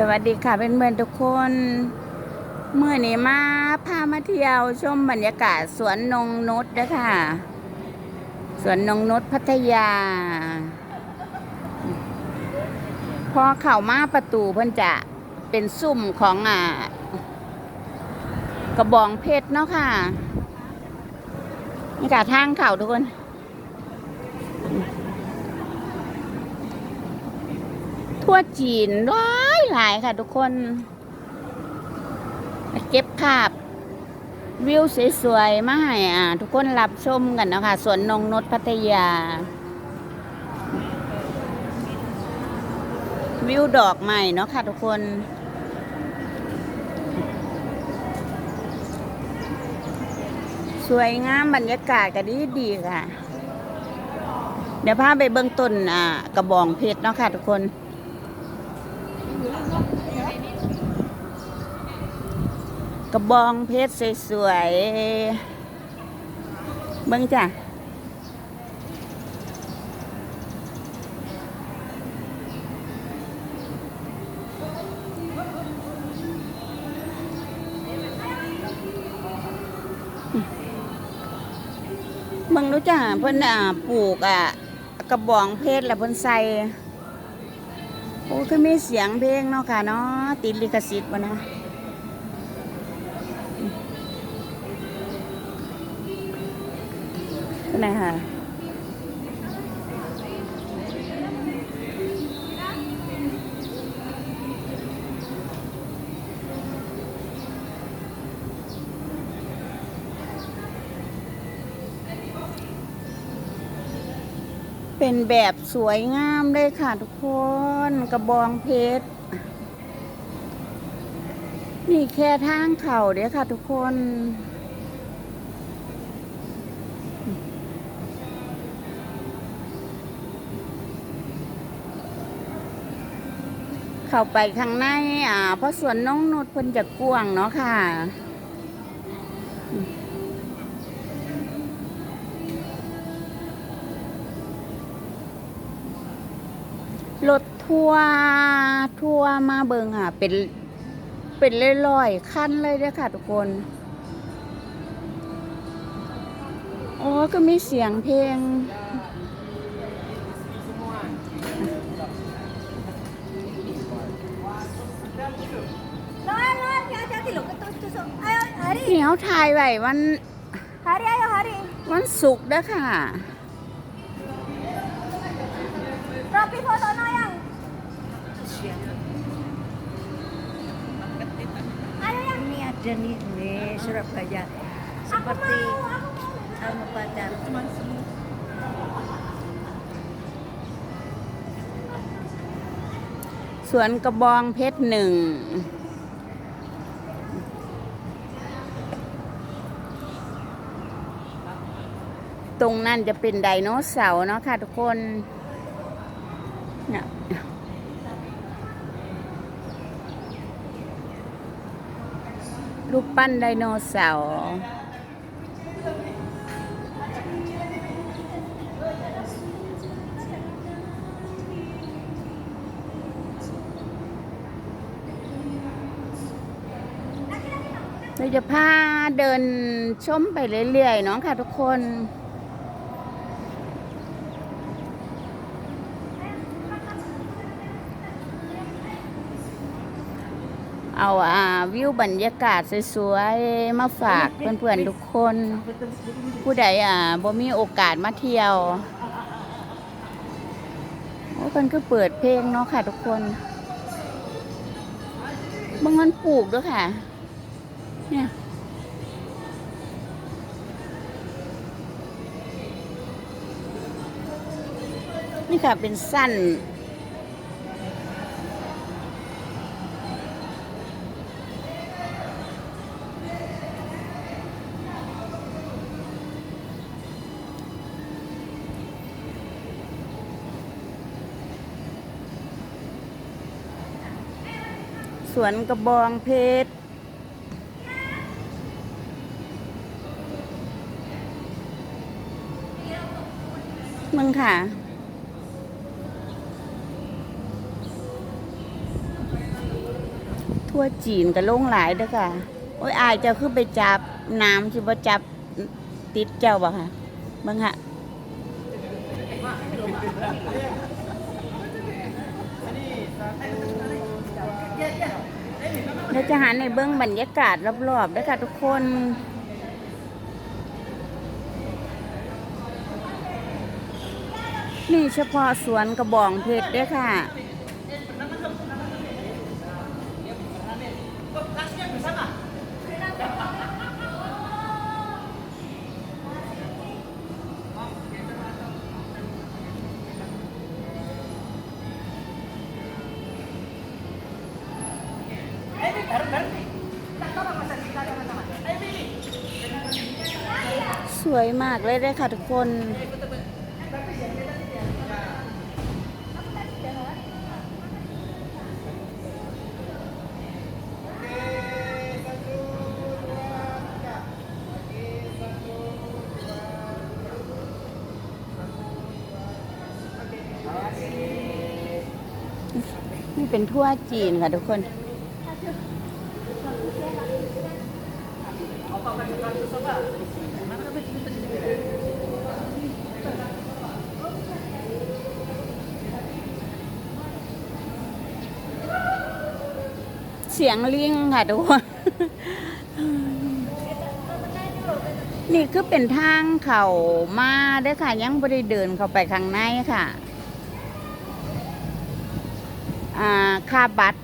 สวัสดีค่ะเป็นเพื่อนๆทุกคนเมื่อนี้มาพามาเที่ยวชมบรรยากาศสวนนงนุชนะค่ะสวนนงนุชพัทยา พอเข้ามาประตูเพิ่นจะเป็นซุ่มของอ่ากระบองเพชรเนาะค่ะนี่ค่ะทางเข่าทุกคนทั่วจีนร้าย หลายค่ะทุกคนเก็บภาพวิวสวยๆมาให้อ่าทุกคนรับชมกันนะคะสวนนงนดพัทยา วิวดอกใหม่เนาะค่ะทุกคน สวยงามบรรยากาศก็ดีดีๆค่ะ เดี๋ยวพาไปเบื้องต้นอ่ากระบองเพชรเนาะค่ะทุกคน ระบองเพชรสวยๆเบิ้งจ้ะเบิ้งรู้จ้ะเพิ่นอ่าปลูกอะกระบองเพชรแล้วเพิ่นใส่โอ้ก็มีเสียงเพลงเนาะค่ะเนาะติดลิขสิทธิ์บ่นะ นะคะเป็นแบบสวยงามเลยค่ะทุกคนกระบองเพชร นี่แค่ทางเข่าเด้อค่ะทุกคน เข้าไปข้างในอ่าเพราะสวนน้องนุชเพิ่นจะกว้างเนาะค่ะ รถทัวร์ทัวร์มาเบิงอะ เป็นเป็นเร้อยๆขั้นเลยเด้อค่ะทุกคนโอ้ก็มีเสียงเพลง เหนียวขายไว้วันวันศุกร์นะค่ะเราพี่โพสต์น้อยยังนี่ ada nih nih Surabaya seperti kamu pada สวนกระบองเพชรหนึ่ง ตรงนั้นจะเป็นไดโนเสาร์เนาะค่ะทุกคนเนี่ยรูปปั้นไดโนเสาร์เราจะพาเดินชมไปเรื่อยๆเนาะค่ะทุกคน เอาอ่าวิวบรรยากาศสวยๆ มาฝากเพื่อนๆทุกคน ผู้ใดอ่าบ่มีโอกาสมาเที่ยวโอ้เพิ่นก็เปิดเพลงเนาะค่ะทุกคนบางมันปลูกด้วยค่ะ เนี่ยนี่ค่ะเป็นสั้น สวนกระบองเพชรมึงค่ะ ทั่วจีนก็ลงหลายเด้อค่ะ โอ้ยอายเจ้าคือไปจับน้ำสิบ่จับติดเจ้าบ่ค่ะเบิ่งค่ะ เราจะหาในเบื้องบรรยากาศรอบๆด้วยค่ะทุกคนนี่เฉพาะสวนกระบองเพชรด้วยค่ะส วยมากเลยเด้ค่ะทุกคนนี่เป็นทั่วจีนค่ะทุกคนเสี เสียงลิงค่ะทุกคนนี่คือเป็นทางเขามาเด้ค่ะ ยังไม่ได้เดินเข้าไปข้างในค่ะอ่าค่าบัตร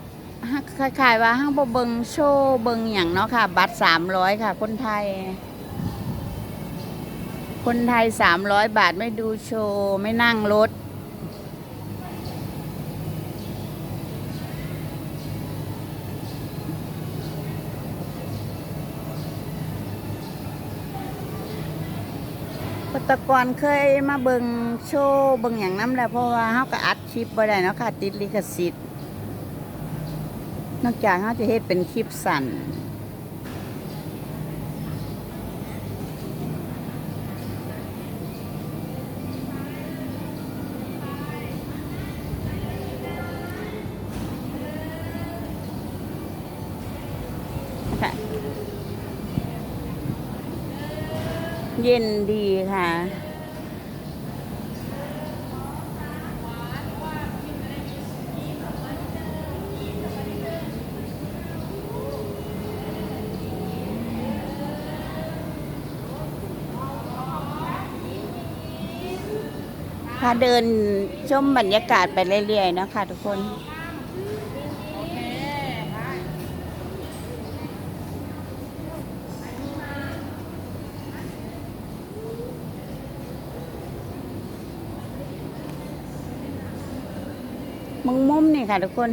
คล้ายๆว่าห้างบเบิงโชว์เบิงอย่างเนาะค่ะ บัตรสามร้อยค่ะ คนไทย คนไทยสามร้อยบาทไม่ดูโชว์ ไม่นั่งรถ ปตกรเคยมาเบิงโชว์เบิงอย่างน้ำแหล้วเพราะว่าเขาก็อัดคลิปบ่ได้เนาะค่ะ ติดลิขสิทธิ์ นอกจากเขาจะเฮ็ดเป็นคลิปสั่น เย็นดีค่ะ พาเดินชมบรรยากาศไปเรื่อยๆนะคะทุกคน มุมมุมนี่ค่ะทุกคน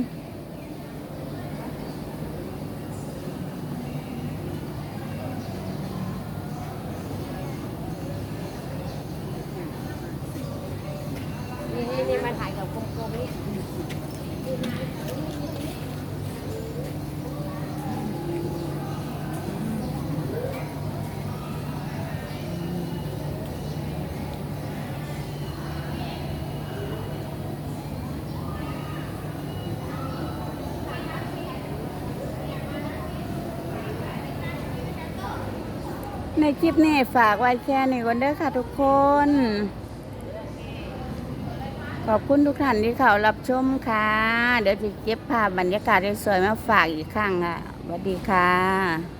นี่มาถ่ายกับกลมๆนี่ ในคลิปนี้ฝากไว้แค่นี้ก่อนเด้อค่ะทุกคน ขอบคุณทุกท่านที่เขารับชมค่ะ เดี๋ยวจะเก็บภาพบรรยากาศสวยๆมาฝากอีกครั้งค่ะสวัสดีค่ะ